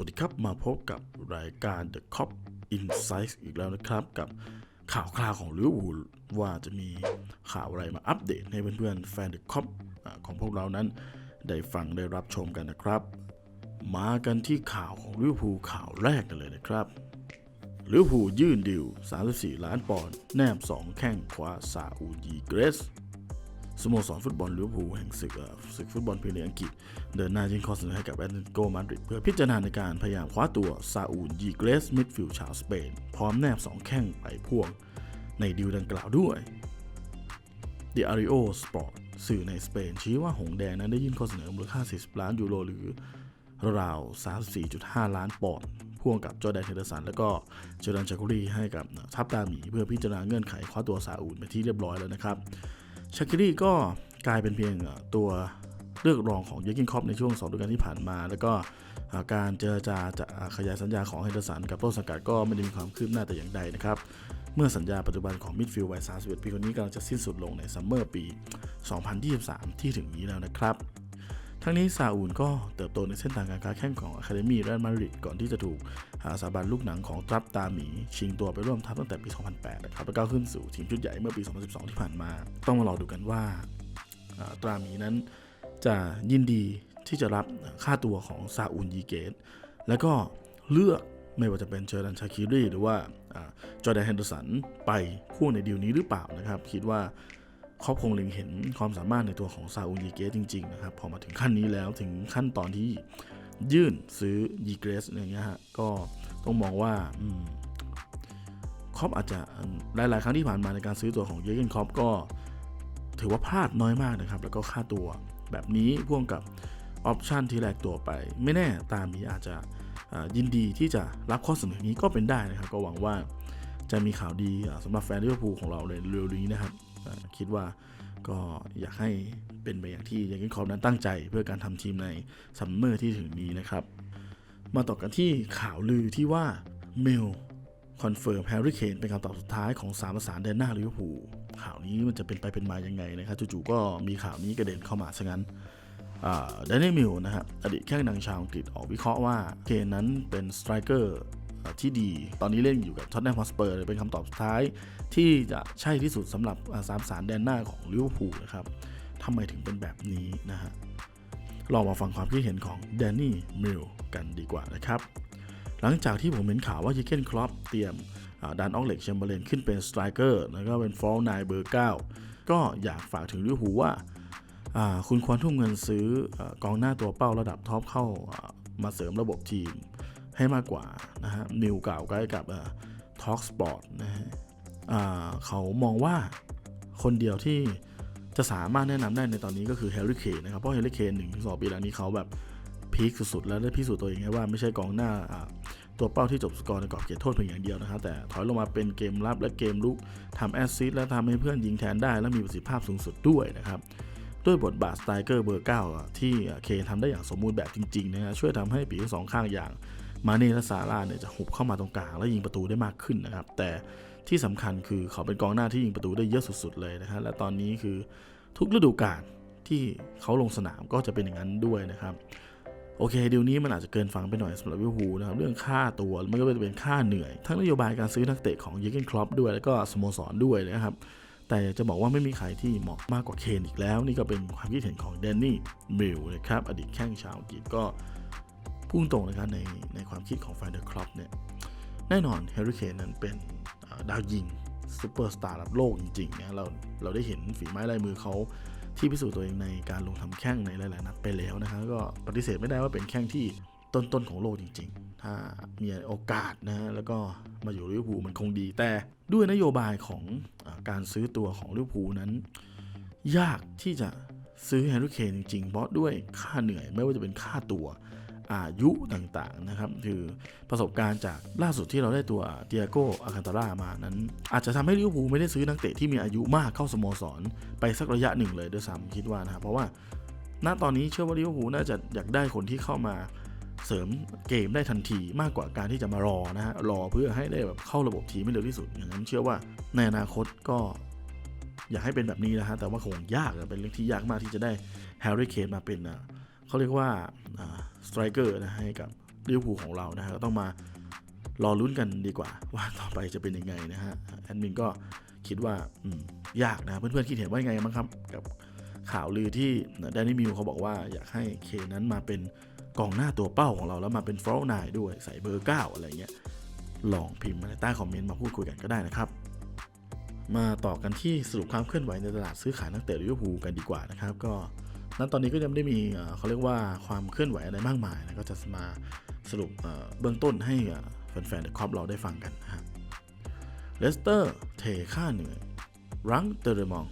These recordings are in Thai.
วัสดีครับ มาพบกับรายการ The Cop Insights อีกแล้วนะครับ กับข่าวคราวของลิเวอร์พูลว่าจะมีข่าวอะไรมาอัปเดตให้เพื่อนๆ แฟน The Cop อของพวกเรานั้น ได้ฟังได้รับชมกันนะครับ มากันที่ข่าวของลิเวอร์พูลข่าวแรกกันเลยนะครับลิเวอร์พูลยื่นดิว 34 ล้านปอนด์แนบ 2 แข้งขวาซาอูดีเกรส สโมสรฟุตบอลลิเวอร์พูลแห่งศึกศึกฟุตบอลพรีเมียร์อังกฤษ เดินหน้ายื่นข้อเสนอให้กับแอตเลติโกมาดริดเพื่อพิจารณาในการพยายามคว้าตัวซาอูลยีเกรสมิดฟิลด์ชาวสเปน พร้อมแนบ 2 แข้งไปพ่วงในดีลดังกล่าวด้วย The Ario Sport สื่อในสเปน ชี้ว่าหงแดงนั้นได้ยื่นข้อเสนอมูลค่า 40 ล้านยูโรหรือราว34.5 ล้านปอนด์พ่วงกับจอแดนเฮเดสัน แล้วก็เจอรันชาคุรีให้กับทัพตาหมีเพื่อพิจารณาเงื่อนไขคว้าตัวซาอูลไปที่เรียบร้อยแล้วนะครับ ชาคิรีก็กลายเป็นเพียงตัวเลือกรองของเยอร์กินคอปในช่วง2เดือนที่ผ่านมา แล้วก็การเจรจาจะขยายสัญญาของเฮเดอร์สันกับต้นสังกัดก็ไม่ได้มีความคืบหน้าแต่อย่างใดนะครับ เมื่อสัญญาปัจจุบันของมิดฟิลด์วัย31ปีคนนี้กำลังจะสิ้นสุดลงในซัมเมอร์ปี 2023 ที่ถึงนี้แล้วนะครับ ทั้งนี้ซาอูลก็เติบโตในเส้นทางการค้าแข่งของอะคาเดมีเรอัลมาดริดก่อนที่จะถูกหาสถาบันลูกหนังของตรับตาหมี ชิงตัวไปร่วมทัพตั้งแต่ปี 2008 นะครับแล้วก้าวขึ้นสู่ทีมชุดใหญ่เมื่อปี 2012 ที่ผ่านมา ต้องมารอดูกันว่าตราหมีนั้นจะยินดีที่จะรับค่าตัวของซาอูลยีเกต แล้วก็เลือกไม่ว่าจะเป็นเจอรันชาคิรีหรือว่าจอร์แดนเฮนเดอร์สันไปพ่วงในดีลนี้หรือเปล่านะครับ คิดว่า เขาคงเล็งเห็นความสามารถในตัวของซาอูลยีเกสจริง ๆ นะครับ พอมาถึงขั้นนี้แล้วถึงขั้นตอนที่ยื่นซื้อยีเกสอย่างเงี้ยฮะก็ต้องมองว่าครอปอาจจะหลาย ๆ ครั้งที่ผ่านมาในการซื้อตัวของเยเกนครอปก็ถือว่าพลาดน้อยมากนะครับ แล้วก็ค่าตัวแบบนี้พ่วงกับออปชันที่แลกตัวไป ไม่แน่ตามนี้อาจจะยินดีที่จะรับข้อเสนอนี้ก็เป็นได้นะครับ ก็หวังว่าจะมีข่าวดีสำหรับแฟนลิเวอร์พูลของเราในเร็วๆนี้นะครับ คิดว่าก็อยากให้เป็นไปอย่างที่ยังกินคอปนั้นตั้งใจ เพื่อการทำทีมในซัมเมอร์ที่ถึงนี้นะครับ มาต่อกันที่ข่าวลือที่ว่าเมลคอนเฟิร์มแฮร์รี่เคนเป็นคำตอบสุดท้ายของสามประสานแดนหน้าลิเวอร์พูลข่าวนี้มันจะเป็นไปเป็นมายังไงนะครับจู่ๆก็มีข่าวนี้กระเด็นเข้ามาซะงั้นแดนนี่มิลนะฮะอดีตแข้งดังชาวอังกฤษออกวิเคราะห์ว่าเคนนั้นเป็นสไตรเกอร์ ที่ดี ตอนนี้เล่นอยู่กับท็อตแนมฮอสเปอร์เป็นคำตอบสุดท้าย ที่จะใช่ที่สุดสำหรับสามสารแดนหน้าของลิเวอร์พูลนะครับทำไมถึงเป็นแบบนี้นะฮะลองมาฟังความคิดเห็นของแดนนี่มิลกันดีกว่านะครับ หลังจากที่ผมเห็นข่าวว่าเยเกนคลอปเตรียมดันออกเหล็กแชมเบอร์เลนขึ้นเป็นสไตรเกอร์แล้วก็เป็นฟอลนายเบอร์ 9 ก็อยากฝากถึงลิเวอร์พูลว่าคุณควรทุ่มเงินซื้ออกองหน้าตัวเป้าระดับท็อปเข้ามาเสริมระบบทีม ให้มากกว่านะฮะมิลกล่าวใกล้กับทอ l k สปอร์ตนะฮะเขามองว่าคนเดียวที่จะสามารถแนะนำได้ในตอนนี้ก็คือแฮร์รี่เคนนะครับ เพราะแฮร์รี่เคนหนึ่งถึงสองปีหลังนี้เขาแบบพีคสุดๆ แล้วได้พิสูจน์ตัวเองให้ว่าไม่ใช่กองหน้าตัวเป้าที่จบสกอร์ในกรอบเขตโทษเพียงอย่างเดียวนะครับแต่ถอยลงมาเป็นเกมรับและเกมลุกทำแอสซิสต์และทำให้เพื่อนยิงแทนได้ และมีประสิทธิภาพสูงสุดด้วยนะครับด้วยบทบาทสไตรเกอร์เบอร์9อะที่เคนทำได้อย่างสมบูรณ์แบบจริงๆนะฮะช่วยทำให้ปีกสองข้างอย่าง มาเน่และซาร่าเนี่ยจะหุบเข้ามาตรงกลางและยิงประตูได้มากขึ้นนะครับ แต่ที่สำคัญคือเขาเป็นกองหน้าที่ยิงประตูได้เยอะสุดๆเลยนะฮะและตอนนี้คือทุกฤดูกาลที่เขาลงสนามก็จะเป็นอย่างนั้นด้วยนะครับโอเคดีลนี้มันอาจจะเกินฟังไปหน่อยสำหรับลิวอร์พูนะครับเรื่องค่าตัวมันก็จะเป็นค่าเหนื่อย ทั้งนโยบายการซื้อนักเตะของเยเกนคลอปด้วยแล้วก็สโมสรด้วยนะครับ แต่จะบอกว่าไม่มีใครที่เหมาะมากกว่าเคนอีกแล้ว นี่ก็เป็นความคิดเห็นของแดนนี่มิลนะครับอดีตแข้งชาวอังกฤษก็ พุ่งตรงนะครับในในความคิดของแฟนเดอร์คลอปเนี่ยแน่นอนแฮร์รี่เคนนั้นเป็นดาวยิงซูเปอร์สตาร์ระดับโลกจริงๆนะเราเราได้เห็นฝีไม้ลายมือเขาที่พิสูจน์ตัวเองในการลงทำแข้งในหลายๆนัดไปแล้วนะครับก็ปฏิเสธไม่ได้ว่าเป็นแข้งที่ต้นๆของโลกจริง ๆ ถ้ามีโอกาสนะแล้วก็มาอยู่ลิเวอร์พูลมันคงดีแต่ด้วยนโยบายของอการซื้อตัวของลิเวอร์พูลนั้น ยากที่จะซื้อแฮร์รี่เคนจริงๆเพราะด้วยค่าเหนื่อยไม่ว่าจะเป็นค่าตัว อายุต่างๆนะครับคือประสบการณ์จากล่าสุดที่เราได้ตัวเตียโกอาคันตาร่ามานั้น อาจจะทำให้ลิเวอร์พูลไม่ได้ซื้อนักเตะที่มีอายุมากเข้าสโมสร ไปสักระยะหนึ่งเลยด้วยซ้ำคิดว่านะครับเพราะว่าณตอนนี้เชื่อว่าลิเวอร์พูลน่าจะอยากได้คนที่เข้ามาเสริมเกมได้ทันทีมากกว่าการที่จะมารอนะฮะรอเพื่อให้ได้แบบเข้าระบบทีมให้เร็วที่สุดอย่างนั้นเชื่อว่าในอนาคตก็อยากให้เป็นแบบนี้นะฮะแต่ว่าคงยากเป็นเรื่องที่ยากมากที่จะได้แฮร์รี่เคนมาเป็นอะ เขาเรียกว่าสไตรเกอร์นะให้กับลิเวอร์พูลของเรานะฮะก็ต้องมารอลุ้นกันดีกว่า ว่าต่อไปจะเป็นยังไงนะฮะแอดมินก็คิดว่าอืยากนะ เพื่อนๆคิดเห็นว่ายังไงบ้างครับกับข่าวลือที่แดนนี่มิวเขาบอกว่าอยากให้เคนั้นมาเป็นกองหน้าตัวเป้าของเราแล้วมาเป็นฟลอร์นายด้วยใส่เบอร์เก้าอะไรเงี้ยลองพิมพ์มาในใต้คอมเมนต์มาพูดคุยกันก็ได้นะครับ มาต่อกันที่สรุปความเคลื่อนไหวในตลาดซื้อขายนักเตะลิเวอร์พูลกันดีกว่านะครับ ก็ ณตอนนี้ก็ยังไม่ได้มีเขาเรียกว่าความเคลื่อนไหวอะไรมากมายนะก็จะมาสรุปเบื้องต้นให้แฟนๆเดอะคอปเราได้ฟังกันนะฮะเลสเตอร์เทค่าเหนื่อยรังเตอร์มอง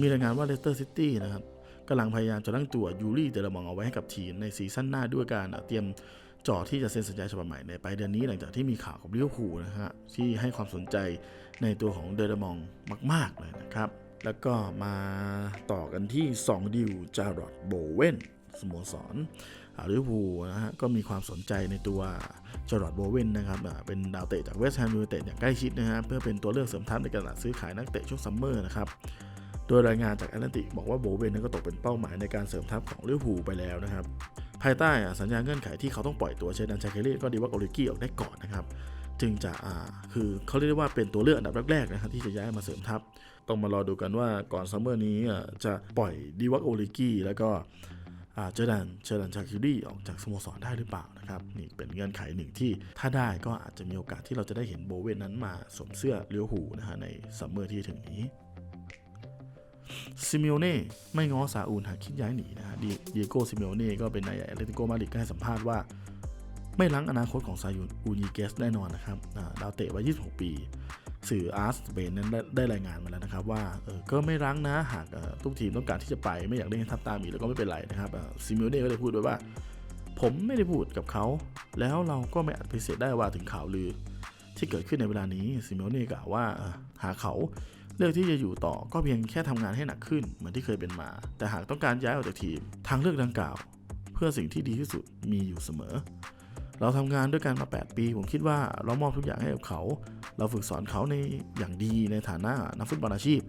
มีรายงานว่าเลสเตอร์ซิตี้นะครับกำลังพยายามจะรั้งตัวยูรี่เตอร์มองเอาไว้ให้กับทีมในซีซั่นหน้าด้วยการเอ่อเตรียมจ่อที่จะเซ็นสัญญาฉบับใหม่ในปลายเดือนนี้หลังจากที่มีข่าวกับลิเวอร์พูลนะฮะที่ให้ความสนใจในตัวของเดอร์มองมาก ๆ เลยนะครับ แล้วก็มาต่อกันที่ 2 ดิวจารอดโบเวนสโมสรอ่าลิเวอร์พูลนะฮะก็มีความสนใจในตัวจารอดโบเวนนะครับเป็นดาวเตะจากเวสต์แฮมยูไนเต็ดอย่างใกล้ชิดนะฮะเพื่อเป็นตัวเลือกเสริมทัพในการตลาดซื้อขายนักเตะช่วงซัมเมอร์นะครับโดยรายงานจากแอตแลนติกบอกว่าโบเวนนั้นก็ตกเป็นเป้าหมายในการเสริมทัพของลิเวอร์พูลไปแล้วนะครับภายใต้อะสัญญาเงื่อนไขที่เขาต้องปล่อยตัวเชดันชาเคลลี่ก็ดีว่าโอริกี้ออกได้ก่อนนะครับ จึงจะอ่าคือเขาเรียกได้ว่าเป็นตัวเลือกอันดับแรกๆนะครับที่จะย้ายมาเสริมทัพ ต้องมารอดูกันว่าก่อนซัมเมอร์นี้จะปล่อยดีวักโอริกี้แล้วก็เจดันเจดันชาคิลี่ออกจากสโมสรได้หรือเปล่านะครับนี่เป็นเงื่อนไขหนึ่งที่ถ้าได้ก็อาจจะมีโอกาสที่เราจะได้เห็นโบเวนนั้นมาสวมเสื้อเลี้ยวหูนะฮะในซัมเมอร์ที่ถึงนี้ซิมิโอเน่ไม่ง้อซาอูลหากคิดย้ายหนีนะฮะดีเดียโกซิมิโอเน่ก็เป็นนายใหญ่แอตเลติโกมาดริดก็ให้สัมภาษณ์ว่า ไม่ล้างอนาคตของซายูนอูนีเกสแน่นอนนะครับดาวเตะวัย 26 ปี สื่ออาร์สเบนนั้นได้รายงานมาแล้วนะครับ ว่าเออก็ไม่รั้งนะหากทุกทีมต้องการที่จะไปไม่อยากเล่นทับตามอีกแล้วก็ไม่เป็นไรนะครับซิมิโอเน่ก็เลยพูดไว้ว่า ผมไม่ได้พูดกับเขา แล้วเราก็ไม่อาจปฏิเสธได้ว่าถึงข่าวลือ ที่เกิดขึ้นในเวลานี้ซิมิโอเน่กล่าวว่าหากเขาเลือกที่จะอยู่ต่อก็เพียงแค่ทำงานให้หนักขึ้นเหมือนที่เคยเป็นมา แต่หากต้องการย้ายออกจากทีม ทางเลือกดังกล่าว เพื่อสิ่งที่ดีที่สุดมีอยู่เสมอ เราทำงานด้วยกันมา 8 ปี ผมคิดว่าเรามอบทุกอย่างให้กับเขา เราฝึกสอนเขาในอย่างดีในฐานะนักฟุตบอลอาชีพ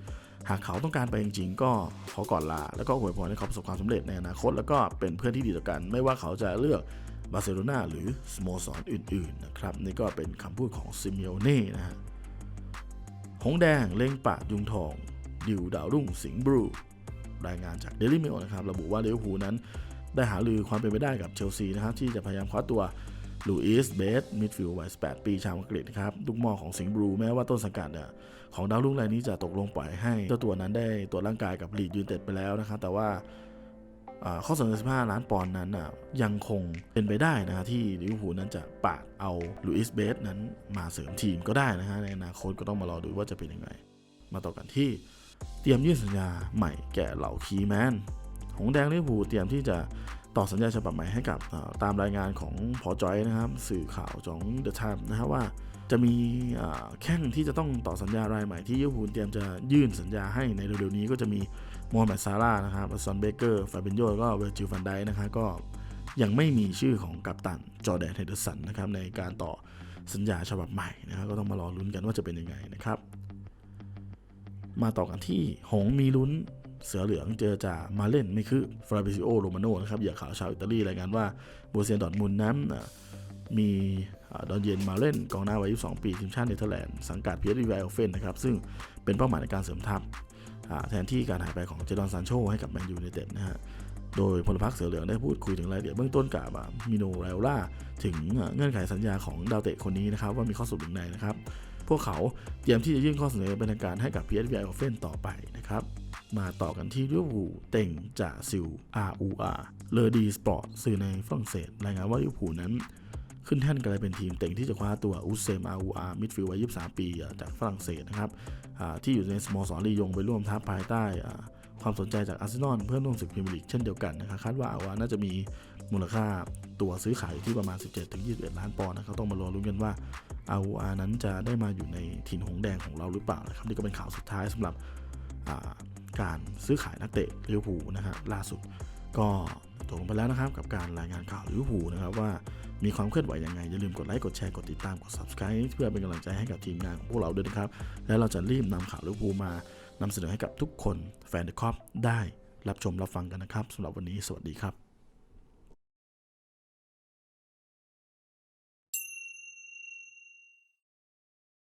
หากเขาต้องการไปจริงๆ ก็ขอก่อนลา แล้วก็อวยพรให้เขาประสบความสำเร็จในอนาคต แล้วก็เป็นเพื่อนที่ดีต่อกัน ไม่ว่าเขาจะเลือกบาร์เซโลนาหรือสโมสรอื่นๆนะครับนี่ก็เป็นคำพูดของซิมิโอเน่นะฮะหงแดงเล็งปากยุงทองดิวดาวรุ่งสิงห์บลูรายงานจากเดลิเมลนะครับระบุว่าลิเวอร์พูลนั้นได้หาลือความเป็นไปได้กับเชลซีนะครับที่จะพยายามคว้าตัว ลูอิสเบสมิดฟิลด์วัย18 ปีชาวอังกฤษครับลูกมอของสิงห์บลูแม้ว่าต้นสังกัดของดาวรุ่งรายนี้จะตกลงปล่อยให้เจ้าตัวนั้นได้ตรวจร่างกายกับลีดยูนเต็ดไปแล้วนะครับแต่ว่าข้อเสนอ 15 ล้านปอนด์นั้นยังคงเป็นไปได้นะฮะที่ลิเวอร์พูลนั้นจะปาดเอาลูอิสเบสนั้นมาเสริมทีมก็ได้นะฮะในอนาคตก็ต้องมารอดูว่าจะเป็นยังไง มาต่อกันที่เตรียมยื่นสัญญาใหม่แก่เหล่าคีแมนหงแดงลิเวอร์พูลเตรียมที่จะ ต่อสัญญาฉบับใหม่ให้กับตามรายงานของพอจอยนะครับ สื่อข่าวของเดอะไทม์นะครับว่าจะมีแข้งที่จะต้องต่อสัญญารายใหม่ที่ลิเวอร์พูลเตรียมจะยื่นสัญญาให้ในเร็วๆนี้ก็จะมีโมฮัมหม็ดซาร่านะครับซอนเบเกอร์ฟาเบนโยก็เวอร์จิลฟันไดนะครับก็ยังไม่มีชื่อของกัปตันจอแดนเฮเดอร์สันนะครับในการต่อสัญญาฉบับใหม่นะครับก็ต้องมารอลุ้นกันว่าจะเป็นยังไงนะครับ มาต่อกันที่หงมีลุ้น เสือเหลืองเจอจ่ามาเล่นไม่คือฟราบิซิโอโรมาโนนะครับอย่าข่าวชาวอิตาลีรายงานว่าโบเซียนดอร์มุนนั้นมีดอนเยนมาเล่นกองหน้าวัย 22 ปีทีมชาติเนเธอร์แลนด์สังกัดเพียร์ดีไวเฟนนะครับซึ่งเป็นเป้าหมายในการเสริมทัพแทนที่การหายไปของเจดอนซานโชให้กับแมนยูไนเต็ดนะฮะโดยพลพรรคเสือเหลืองได้พูดคุยถึงรายละเอียดเบื้องต้นกับมิโนไรล่าถึงเงื่อนไขสัญญาของดาวเตะคนนี้นะครับว่ามีข้อสรุปอย่างไรนะครับ พวกเขาเตรียมที่จะยื่นข้อเสนอเป็นทางการให้กับ PSV e i n d h o v e n ต่อไปนะครับ มาต่อกันที่ลิเวอร์พูลเต่งจ่าซิล RUR เลอดีสปอร์ตสื่อในฝรั่งเศส รายงานว่าลิเวอร์พูลนั้น ขึ้นแท่นกลายเป็นทีมเต่งที่จะคว้าตัวอุเซม RUR มิดฟิลด์วัย 23 ปีอ่าจากฝรั่งเศสนะครับที่อยู่ในสโมสรลียงไปร่วมทัพภายใต้ความสนใจจากอาร์เซนอลเพื่อร่วมศึกพรีเมียร์ลีกเช่นเดียวกันนะครับคาดว่าอาวาน่าจะมีมูลค่าตัวซื้อขายอยู่ที่ประมาณ 17-21 ล้านปอนด์นะครับต้องมารอลุ้นกันว่า RUR นั้นจะได้มาอยู่ในถิ่นหงแดงของเราหรือเปล่านะครับนี่ก็เป็นข่าวสุดท้ายสำหรับ การซื้อขายนักเตะลิเวอร์พูลนะฮะล่าสุดก็จบลงไปแล้วนะครับกับการรายงานข่าวลิเวอร์พูลนะครับว่ามีความเคลื่อนไหวยังไง อย่าลืมกดไลค์กดแชร์กดติดตามกด subscribe เพื่อเป็นกำลังใจให้กับทีมงานของพวกเราด้วยนะครับ และเราจะรีบนำข่าวลิเวอร์พูลมานำเสนอให้กับทุกคนแฟนเดอะคอปได้รับชมรับฟังกันนะครับสำหรับวันนี้สวัสดีครับ